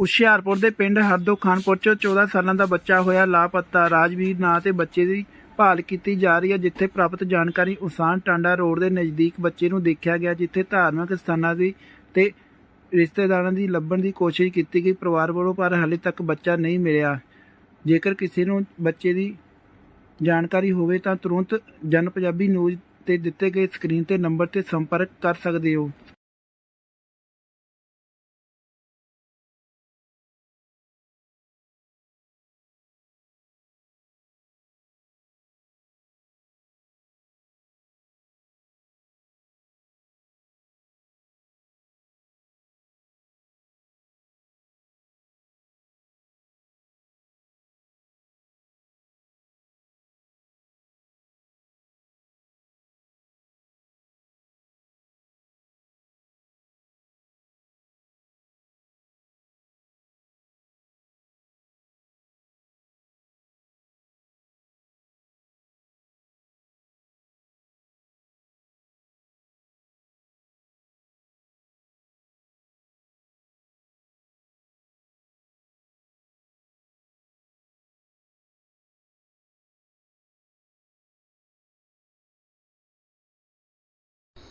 ਹੁਸ਼ਿਆਰਪੁਰ ਦੇ ਪਿੰਡ ਹਰਦੋ ਖਾਨਪੁਰ ਚ 14 ਸਾਲਾਂ ਦਾ ਬੱਚਾ ਹੋਇਆ, ਲਾਪਤਾ। ਰਾਜਵੀਰ ਨਾਂ ਤੇ ਬੱਚੇ ਦੀ ਭਾਲ ਕੀਤੀ ਜਾ ਰਹੀ ਹੈ, ਜਿੱਥੇ ਪ੍ਰਾਪਤ ਜਾਣਕਾਰੀ ਉਸਾਨ ਟਾਂਡਾ ਰੋਡ ਦੇ ਨਜ਼ਦੀਕ ਬੱਚੇ ਨੂੰ ਦੇਖਿਆ ਗਿਆ, ਜਿੱਥੇ ਧਾਰਮਿਕ ਸਥਾਨਾਂ ਦੀ ਤੇ ਰਿਸ਼ਤੇਦਾਰਾਂ ਦੀ ਲੱਭਣ ਦੀ ਕੋਸ਼ਿਸ਼ ਕੀਤੀ ਗਈ। ਪਰਿਵਾਰ ਵੱਲੋਂ ਪਰ ਹਾਲੇ ਤੱਕ ਬੱਚਾ ਨਹੀਂ ਮਿਲਿਆ। ਜੇਕਰ ਕਿਸੇ ਨੂੰ ਬੱਚੇ ਦੀ ਜਾਣਕਾਰੀ ਹੋਵੇ ਤਾਂ ਤੁਰੰਤ ਜਨ ਪੰਜਾਬੀ ਨਿਊਜ਼ ਤੇ ਦਿੱਤੇ ਗਏ ਸਕਰੀਨ ਤੇ ਨੰਬਰ ਤੇ ਸੰਪਰਕ ਕਰ ਸਕਦੇ ਹੋ।